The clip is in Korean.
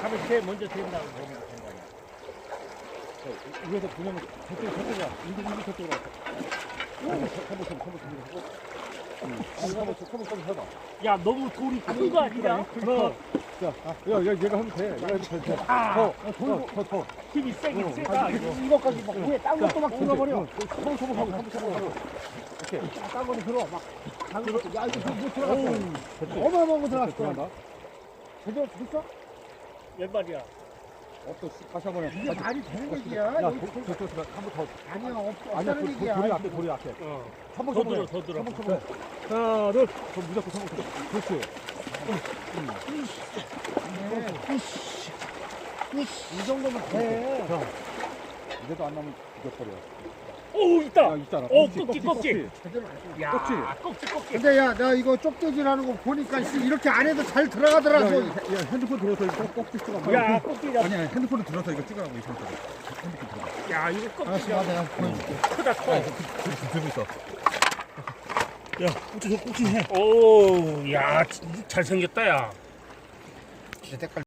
가면 쟤 먼저 된다고 보면 되는 거 아니야. 거 위에서 보내면 저쪽 저쪽이야. 인도 인도 저쪽으로. 한번 한번 한번 하고. 한번 한번 한번 해봐. 야 너무 돌이 큰거 아니야? 너 자, 아, 야, 야, 얘가 하면 돼. 얘가 해도 돼. 돼. 아. 더, 더, 더, 더. 힘이 세긴 어, 세다 이거. 이거까지 막 위에 딴 것도 막 들어버려. 소금 소금 하고 소금 소금 하고. 딴 거는 들어. 막. 딴 거. 야, 이거 못 들어갔어. 어마어마한 거 들어갔어. 제대로 됐어? 몇 마리야? 어또 다시 한번 해. 이게 말이 되는 얘기야. 야, 도- 저, 저, 저, 한번 더. 아니야, 없, 아니야, 없다는 도- 도- 얘기야. 돌이 앞에, 돌이 앞에. 어. 한번 더. 들어 더 들어. 한번 쳐보래. 하나, 둘. 그럼 무조건 한번 쳐. 그렇지. 이 정도면 돼. 자, 이제도 안 나면 죽여버려. 오 있다. 야, 있잖아. 오, 꼭지, 꼭지. 제대로 안 돼. 야 꼭지. 꼭지 꼭지. 근데 야, 나 이거 쪽대질하는 거 보니까 씨, 이렇게 안 해도 잘 야, 들어가더라고. 야, 야, 핸드폰 들어서 이거 꼭 찍어. 야 꼭지다. 아니야, 핸드폰 들어서 이거 찍으라고 이 상태로. 핸드폰 들어. 야 이거 알았어, 꼭지야. 내가 보여줄게. 크다 커. 들고 있어. 야 꼭지 저 꼭지 해. 오, 야 진짜 잘생겼다 야. 내 색깔